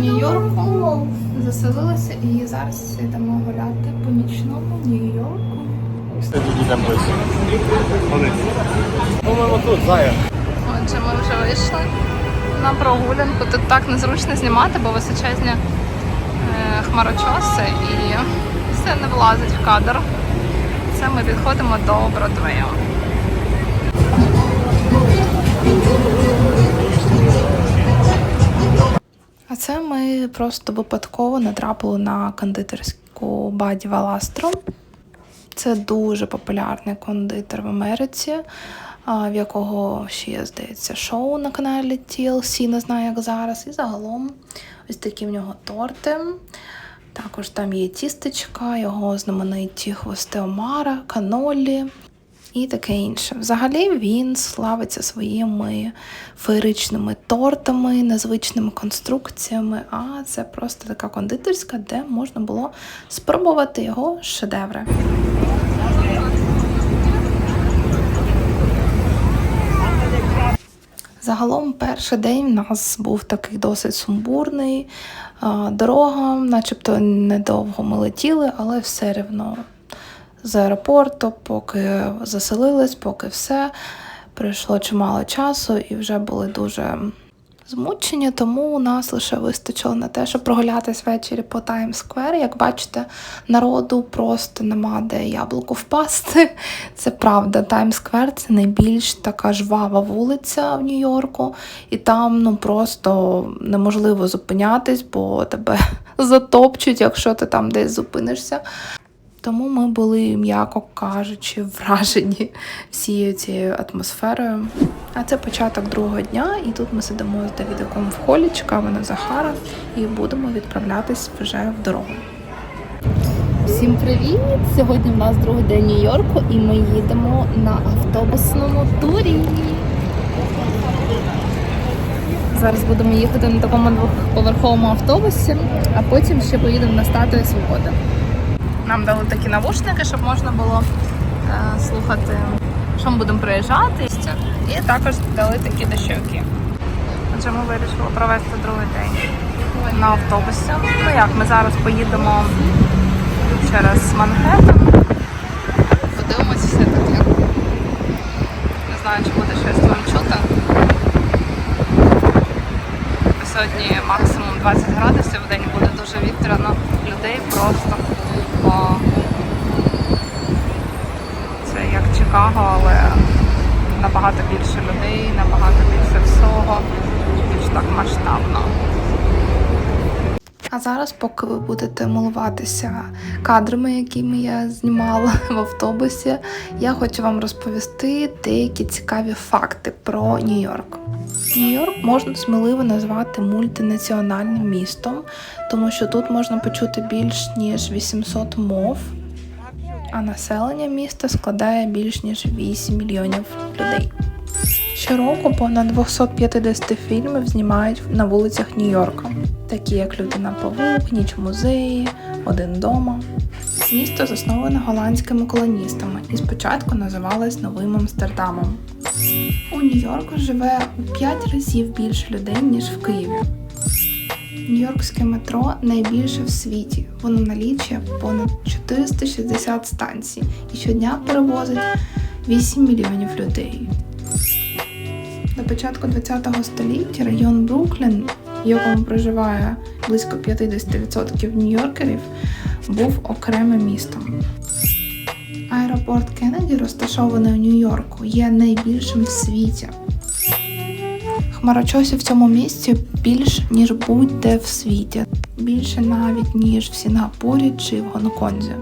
Нью-Йорку, заселилася і зараз йдемо гуляти по нічному Нью-Йорку. По-моєму, тут зая. Отже, ми вже вийшли на прогулянку. Тут так незручно знімати, бо височезні е, хмарочоси і все не влазить в кадр. Це ми підходимо до Бродвею. Просто випадково натрапили на кондитерську Баді Валастро. Це дуже популярний кондитер в Америці, в якого ще є, здається, шоу на каналі TLC, не знаю, як зараз. І загалом ось такі в нього торти. Також там є тістечка, його знамениті хвости Омара, канолі і таке інше. Взагалі він славиться своїми феєричними тортами, незвичними конструкціями. А це просто така кондитерська, де можна було спробувати його шедеври. Загалом перший день у нас був такий досить сумбурний. Дорога, начебто недовго ми летіли, але все рівно з аеропорту, поки заселились, поки все. Пройшло чимало часу і вже були дуже змучені, тому у нас лише вистачило на те, щоб прогулятись ввечері по Таймс-сквер. Як бачите, народу просто нема де яблуку впасти. Це правда. Таймс-сквер це найбільш така жвава вулиця в Нью-Йорку, і там ну просто неможливо зупинятись, бо тебе затопчуть, якщо ти там десь зупинишся. Тому ми були, м'яко кажучи, вражені всією цією атмосферою. А це початок другого дня, і тут ми сидимо з Давідиком в холі, чекаємо на Захара і будемо відправлятись вже в дорогу. Всім привіт! Сьогодні в нас другий день Нью-Йорку, і ми їдемо на автобусному турі. Зараз будемо їхати на такому двохповерховому автобусі, а потім ще поїдемо на статую Свободи. Нам дали такі навушники, щоб можна було е, слухати, що ми будемо приїжджати. І також дали такі дощовики. Отже, ми вирішили провести другий день на автобусі. Ну як, ми зараз поїдемо через Манхеттен. Подивимось все-таки. Не знаю, чи буде щось вам чути. Сьогодні максимум 20 градусів в день буде дуже вітряно. Людей просто. Бо це як Чикаго, але набагато більше людей, набагато більше всього, більш так масштабно. Зараз, поки ви будете милуватися кадрами, якими я знімала в автобусі, я хочу вам розповісти деякі цікаві факти про Нью-Йорк. Нью-Йорк можна сміливо назвати мультинаціональним містом, тому що тут можна почути більш ніж 800 мов, а населення міста складає більш ніж 8 мільйонів людей. Щороку понад 250 фільмів знімають на вулицях Нью-Йорка, такі як Людина Павук, Ніч музеї, Один дома. Місто засноване голландськими колоністами і спочатку називалось Новим Амстердамом. У Нью-Йорку живе у 5 разів більше людей, ніж в Києві. Нью-Йоркське метро найбільше в світі. Воно налічує понад 460 станцій і щодня перевозить 8 мільйонів людей. До початку ХХ століття район Бруклін, в якому проживає близько 50% нью-йоркерів, був окремим містом. Аеропорт Кеннеді, розташований у Нью-Йорку, є найбільшим в світі. Хмарочосів в цьому місці більш ніж будь-де в світі, більше навіть ніж в Сінгапурі чи в Гонконзі.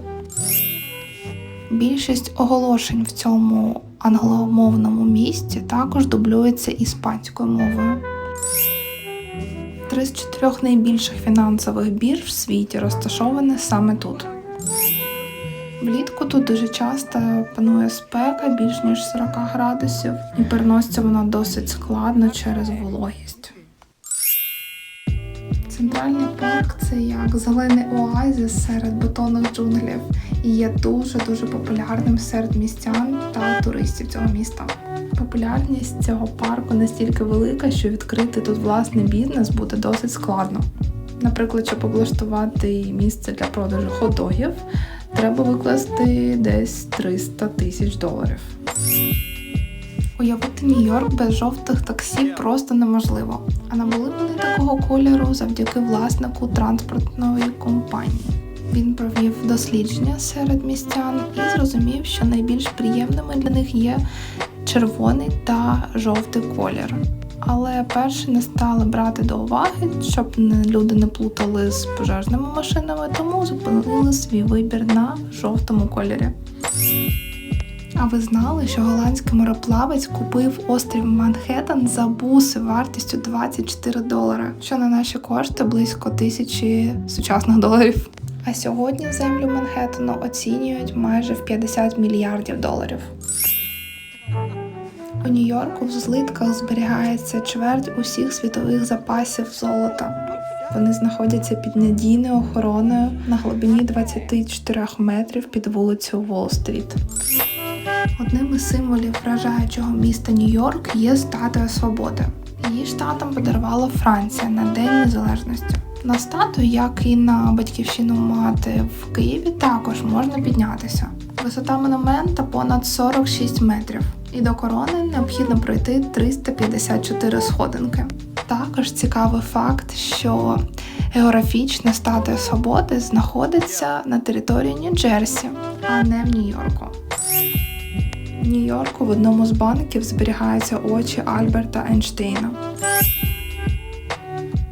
Більшість оголошень в цьому англомовному місті також дублюється іспанською мовою. Три з чотирьох найбільших фінансових бірж в світі розташовані саме тут. Влітку тут дуже часто панує спека більш ніж 40 градусів, і переноситься вона досить складно через вологість. Центральний парк це як зелений оазіс серед бетонних джунглів і є дуже-дуже популярним серед містян та туристів цього міста. Популярність цього парку настільки велика, що відкрити тут власний бізнес буде досить складно. Наприклад, щоб облаштувати місце для продажу хот-догів, треба викласти десь 300 тисяч доларів. Уявити Нью-Йорк без жовтих таксі просто неможливо. А набули вони такого кольору завдяки власнику транспортної компанії. Він провів дослідження серед містян і зрозумів, що найбільш приємними для них є червоний та жовтий колір. Але перші не стали брати до уваги, щоб люди не плутали з пожежними машинами, тому зупинили свій вибір на жовтому кольорі. А ви знали, що голландський мореплавець купив острів Манхеттен за буси вартістю 24 долари, що на наші кошти близько тисячі сучасних доларів. А сьогодні землю Манхеттену оцінюють майже в 50 мільярдів доларів. У Нью-Йорку в злитках зберігається чверть усіх світових запасів золота. Вони знаходяться під надійною охороною на глибині 24 метрів під вулицею Уолл-стріт. Одним із символів вражаючого міста Нью-Йорк є статуя свободи. Її штатам подарувала Франція на День Незалежності. На статую, як і на батьківщину мати в Києві, також можна піднятися. Висота монумента понад 46 метрів, і до корони необхідно пройти 354 сходинки. Також цікавий факт, що географічна статуя свободи знаходиться на території Нью-Джерсі, а не в Нью-Йорку. В Нью-Йорку в одному з банків зберігаються очі Альберта Ейнштейна.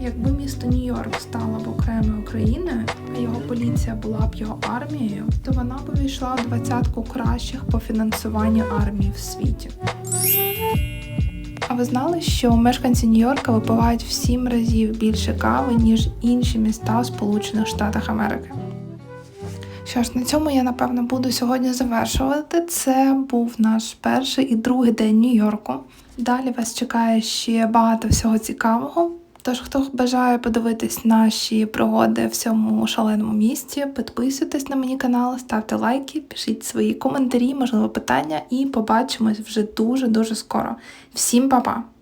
Якби місто Нью-Йорк стало б окремою країною, а його поліція була б його армією, то вона б увійшла в двадцятку кращих по фінансуванню армії в світі. А ви знали, що мешканці Нью-Йорка випивають в сім разів більше кави, ніж інші міста Сполучених Штатах Америки? Що ж, на цьому я напевно буду сьогодні завершувати. Це був наш перший і другий день Нью-Йорку. Далі вас чекає ще багато всього цікавого. Тож, хто бажає подивитись наші пригоди в цьому шаленому місті, підписуйтесь на мій канал, ставте лайки, пишіть свої коментарі, можливо, питання, і побачимось вже дуже дуже скоро. Всім па-па!